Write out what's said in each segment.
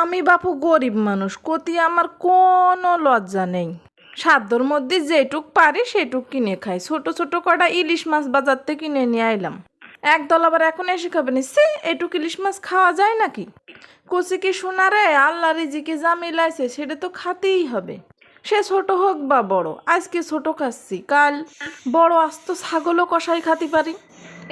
আমি বাপু গরিব মানুষ, কতি আমার কোনো লজ্জা নেই। সাধ্যর মধ্যে যেটুক পারি সেটুক কিনে খাই। ছোট ছোট কটা ইলিশ মাছ বাজার থেকে কিনে নিয়ে আইলাম। একদল আবার এখন এসে খাবেন সে এটুক ইলিশ মাছ খাওয়া যায় নাকি? কচি কি শোনা রে আল্লাহ রিজিকে যা মিলাইছে, সেটা তো খাতেই হবে। সে ছোট হোক বা বড়, আজকে ছোট খাচ্ছি, কাল বড় আস্ত ছাগলও কষাই খাতে পারি।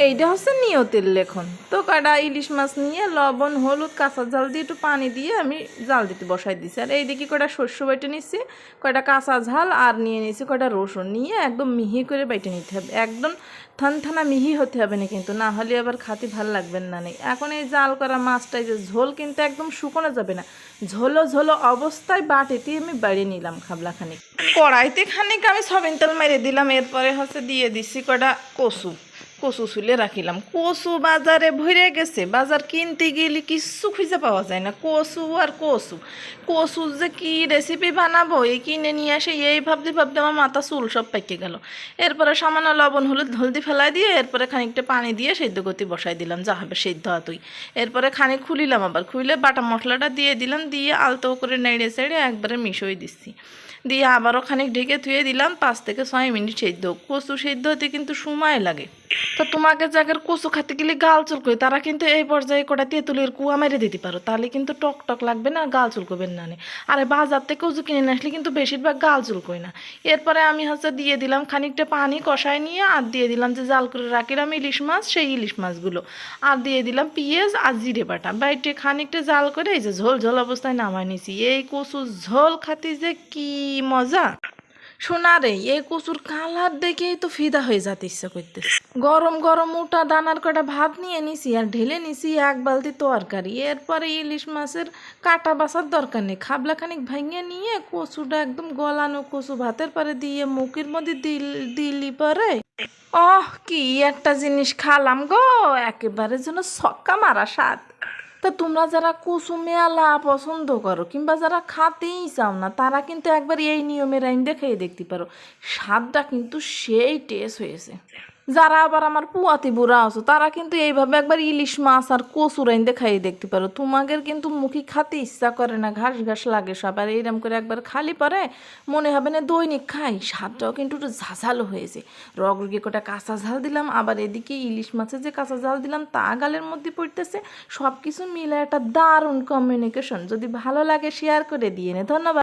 এইটা হচ্ছে নিয়তের লেখন। তো কয়টা ইলিশ মাছ নিয়ে লবণ, হলুদ, কাঁচা জাল দিয়ে একটু পানি দিয়ে আমি জাল দিতে বসাই দিছি। আর এইদিকে কয়টা শস্য বেটে নিচ্ছি কয়টা কাঁচা ঝাল আর নিয়ে নিয়েছি কয়টা রসুন। নিয়ে একদম মিহি করে বেটে নিতে হবে। একদম থানথানা মিহি হতে হবে না কিন্তু, না হলে আবার খাতে ভালো লাগবেন না নেই এখন এই জাল করা মাছটাই যে ঝোল কিন্তু একদম শুকনো যাবে না। ঝোলো ঝোলো অবস্থায় বাটিতে আমি বাড়িয়ে নিলাম খাবলা খানিক কড়াইতে খানিক আমি সবিন তেল মেরে দিলাম, এরপরে হচ্ছে দিয়ে দিচ্ছি কটা কচু। কচু চুলে রাখিলাম কচু বাজারে ভরে গেছে। বাজার কিনতে গেলে কিচ্ছু খুঁজে পাওয়া যায় না। কচু আর কচু। কচু যে কি রেসিপি বানাবো, এই কিনে নিয়ে আসে, এই ভাবতে ভাবতে আমার মাথা চুল সব পেকে গেল। এরপরে সামান্য লবণ, হলুদ, হলদি ফেলাই দিয়ে এরপরে খানিকটা পানি দিয়ে সেদ্ধ গতি বসাই দিলাম। যা হবে সেদ্ধ তুই এরপরে খানিক খুলিলাম আবার। খুলে বাটা মশলাটা দিয়ে দিলাম, দিয়ে আলতো করে নেড়ে চেড়ে একবারে মিশিয়ে দিচ্ছি। দিয়ে আবারও খানিক ঢেকে ধুয়ে দিলাম, পাঁচ থেকে ছয় মিনিট সেদ্ধ। কচু সেদ্ধ হতে কিন্তু সময় লাগে। তো তোমাকে জায়গার কচু খাতে গেলে গাল চুলকোয়, তারা কিন্তু এই পর্যায়ে কটা তেঁতুলের কুয়া মেরে দিতে পারো। তাহলে কিন্তু টক টক লাগবে না, গাল চুলকোবেন না নে। আরে বাজার থেকে কচু কিনে নিয়ে আসলে কিন্তু বেশিরভাগ গাল চুলকোয় না। এরপরে আমি হচ্ছে দিয়ে দিলাম খানিকটা পানি কষায় নিয়ে, আর দিয়ে দিলাম যে জাল করে রাখিলাম ইলিশ মাছ, সেই ইলিশ মাছগুলো। আর দিয়ে দিলাম পেঁয়াজ আর জিরে বাটা। বাইটে খানিকটা জাল করে এই যে ঝোল ঝোল অবস্থায় নামাই নিছি। এই কচু ঝোল খাতে যে কি মজা! শোনা রে, এই কচুর কালার দেখেই তো ফিদা হয়ে যাতে ইচ্ছা করতেছে। গরম গরম উটা দানার কটা ভাত নিয়ে নিছি আর ঢেলে নিছি এক বালতি তরকারি। এরপরে ইলিশ মাছের কাটা বাসার দরকার নেই। খাবলা খানিক ভাঙিয়ে নিয়ে কচুটা একদম গলানো কচু ভাতের পরে দিয়ে মুখের মধ্যে দিল, দিলি পরে। অহ, কি একটা জিনিস খালাম গো, একেবারে যেন ছক্কা মারা স্বাদ। তা তোমরা যারা কচু মেলা পছন্দ করো কিংবা যারা খাতেই চাও না, তারা কিন্তু একবার এই নিয়মের আইন দেখেই দেখতে পারো। স্বাদটা কিন্তু সেই টেস্ট হয়েছে। যারা আবার আমার পুয়াতি বুড়া আছো, তারা কিন্তু এইভাবে একবার ইলিশ মাছ আর কচুর আইন দেখাই দেখতে পারো। তোমাদের কিন্তু মুখে খাতে ইচ্ছা করে না, ঘাস ঘাস লাগে সব। আর এইরকম করে একবার খালি পরে মনে হবে না দৈনিক খাই। স্বাদটাও কিন্তু একটু ঝাঝালো হয়েছে। রগ রগে কটা কাঁচা ঝাল দিলাম, আবার এদিকে ইলিশ মাছের যে কাঁচা ঝাল দিলাম, তা গালের মধ্যে পড়তেছে। সব কিছু মিলে একটা দারুণ কমিউনিকেশন যদি ভালো লাগে শেয়ার করে দিয়ে নে। ধন্যবাদ।